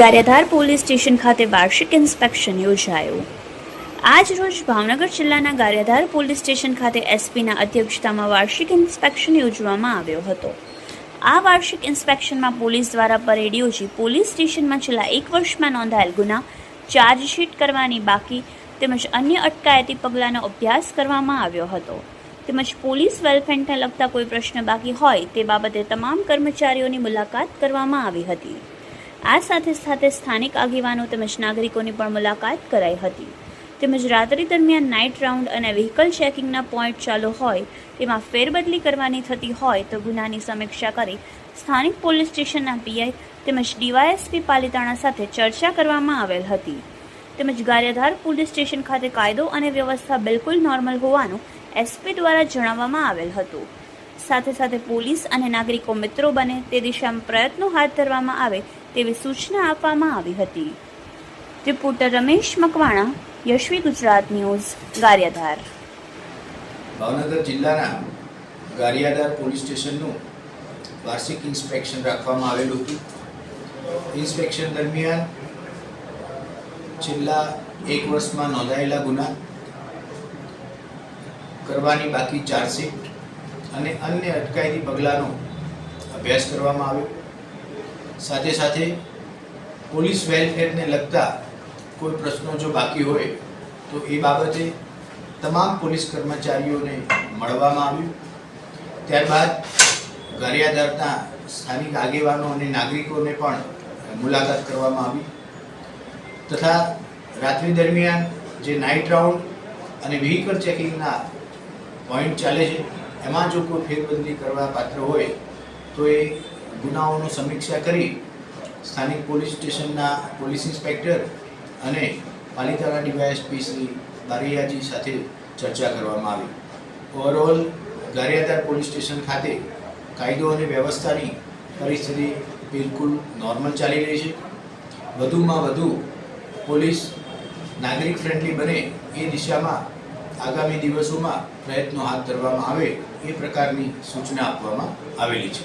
Gariadhar police station ખાતે વાર્ષિક inspection યોજાયું. આજ રોજ ભાવનગર જિલ્લાના ગારિયાધાર પોલીસ સ્ટેશન ખાતે એસપીના અધ્યક્ષતામાં વાર્ષિક ઇન્સ્પેક્શન યોજવામાં આવ્યો હતો. આ વાર્ષિક ઇન્સ્પેક્શનમાં પોલીસ દ્વારા પરેડ યોજી પોલીસ સ્ટેશનમાં છેલ્લા એક વર્ષમાં નોંધાયેલ ગુના, ચાર્જશીટ કરવાની બાકી તેમજ અન્ય અટકાયતી પગલાંનો અભ્યાસ કરવામાં આવ્યો હતો. તેમજ પોલીસ વેલફેરને લગતા કોઈ પ્રશ્ન બાકી હોય તે બાબતે તમામ કર્મચારીઓની મુલાકાત કરવામાં આવી હતી. આ સાથે સાથે સ્થાનિક આગેવાનો તેમજ નાગરિકોની પણ મુલાકાત કરાઈ હતી. તેમજ રાત્રિ દરમિયાન નાઇટ રાઉન્ડ અને વ્હીકલ ચેકિંગના પોઈન્ટ ચાલુ હોય, તેમાં ફેરબદલી કરવાની થતી હોય તો ગુનાની સમીક્ષા કરી સ્થાનિક પોલીસ સ્ટેશનના પીઆઈ તેમજ ડીવાયએસપી પાલિતાણા સાથે ચર્ચા કરવામાં આવેલ હતી. તેમજ ગારિયાધાર પોલીસ સ્ટેશન ખાતે કાયદો અને વ્યવસ્થા બિલકુલ નોર્મલ હોવાનું એસપી દ્વારા જણાવવામાં આવેલ હતું. સાથે સાથે પોલીસ અને નાગરિકો મિત્રો બને તે દિશામાં પ્રયત્નો હાથ ધરવામાં આવે તેવી સૂચના આપવામાં આવી હતી. Reporter Ramesh Makwana, Yashvi Gujarat news, Gariyadhar. Bhavnagar જિલ્લાના ગારિયાધાર પોલીસ સ્ટેશનનું વાર્ષિક ઇન્સ્પેક્શન રાખવામાં આવેલું હતું. ઇન્સ્પેક્શન દરમિયાન છેલ્લા એક વર્ષમાં નોંધાયેલા ગુના કરવાની બાકી ચાર્જશીટ અને અન્ય અટકાયતી પગલાંનો અભ્યાસ કરવામાં આવ્યો. સાથે સાથે પોલીસ વેલફેરને લગતા કોઈ પ્રશ્નો જો બાકી હોય, તો એ બાબતે તમામ પોલીસ કર્મચારીઓને મળવામાં આવ્યું. ત્યારબાદ ગારિયાદારના સ્થાનિક આગેવાનો અને નાગરિકોને પણ મુલાકાત કરવામાં આવી. તથા રાત્રિ દરમિયાન જે નાઇટ રાઉન્ડ અને વ્હીકલ ચેકિંગના પોઈન્ટ ચાલે છે, એમાં જો કોઈ ફેરબદલી કરવા પાત્ર હોય, તો એ ગુનાઓનું સમીક્ષા કરી સ્થાનિક પોલીસ સ્ટેશનના પોલીસ ઇન્સ્પેક્ટર અને પાલિતાણા ડીવાયએસપી શ્રી બારૈયાજી સાથે ચર્ચા કરવામાં આવી. ઓવરઓલ ગારિયાદાર પોલીસ સ્ટેશન ખાતે કાયદો અને વ્યવસ્થાની પરિસ્થિતિ બિલકુલ નોર્મલ ચાલી રહી છે. વધુમાં વધુ પોલીસ નાગરિક ફ્રેન્ડલી બને એ દિશામાં આગામી દિવસોમાં પ્રયત્નો હાથ ધરવામાં આવે એ પ્રકારની સૂચના આપવામાં આવેલી છે.